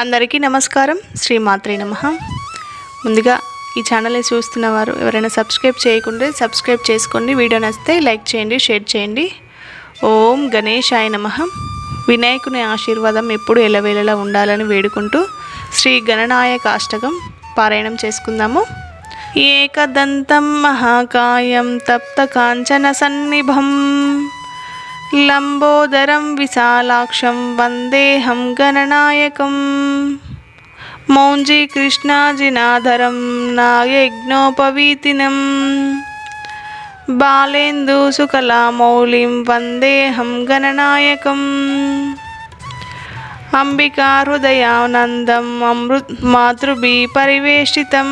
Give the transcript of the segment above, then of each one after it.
అందరికీ నమస్కారం. శ్రీ మాత్రే నమ. ముందుగా ఈ ఛానల్ని చూస్తున్న వారు ఎవరైనా సబ్స్క్రైబ్ చేయకుంటే సబ్స్క్రైబ్ చేసుకోండి. వీడియో నచ్చితే లైక్ చేయండి షేర్ చేయండి. ఓం గణేశాయ నమ. వినాయకుని ఆశీర్వాదం ఎప్పుడు ఎలవేళలా ఉండాలని వేడుకుంటూ శ్రీ గణనాయక అష్టకం పారాయణం చేసుకుందాము. ఏకదంతం మహాకాయం తప్త కాంచన సన్నిభం. లంబోదరం విశాలాక్షం వందేహం గణనాయకం. మౌంజీ మౌంజీకృష్ణాజినాధరం నాయజ్ఞోపవీతినం. బాలేందుసుకలామౌళిం వందేహం గణనాయకం. అంబికా హృదయానందం అమృత్ మాతృభి పరివేష్టితం.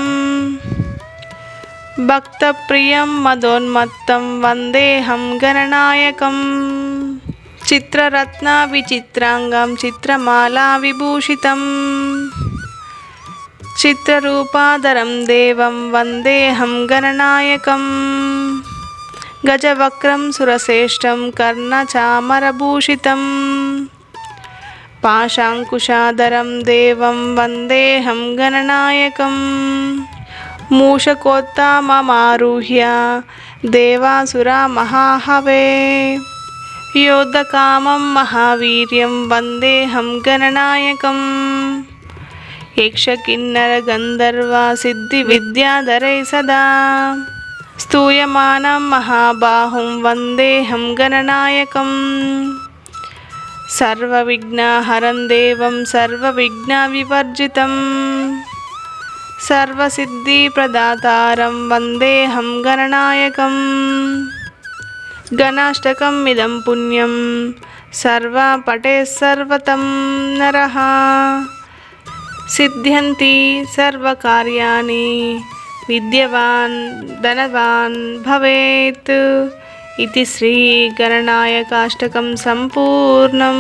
భక్తప్రియం మదోన్మత్తం వందేహం గణనాయకం. చిత్రరత్న విచిత్రాంగం చిత్రమాలా విభూషితం. చిత్రరూపాధరం దేవం వందేహం గణనాయకం. గజవక్రం సురశ్రేష్టం కర్ణచామరభూషితం పాశాంకుశాధరం దేవం వందేహం గణనాయకం. మూషకోత్తామమారుహ్య దేవాసురా మహాహవే. యోద్ధకామం మహావీర్యం వందేహం గణనాయకం యక్షకిన్నర గంధర్వ సిద్ధి విద్యాధరై సదా స్తూయమానం మహాబాహుం వందేహం గణనాయకం సర్వవిఘ్నహరం దేవం సర్వవిఘ్నవివర్జితం సర్వసిద్ధిప్రదాతారం గణాష్టకం ఇదం పుణ్యం సర్వ పటే సర్వతం నర సిద్ధ్యంతి సర్వకార్యాన్ని విద్యవాన్ ధనవాన్ భవేత్ ఇది శ్రీ గణనాయకాష్టకం సంపూర్ణం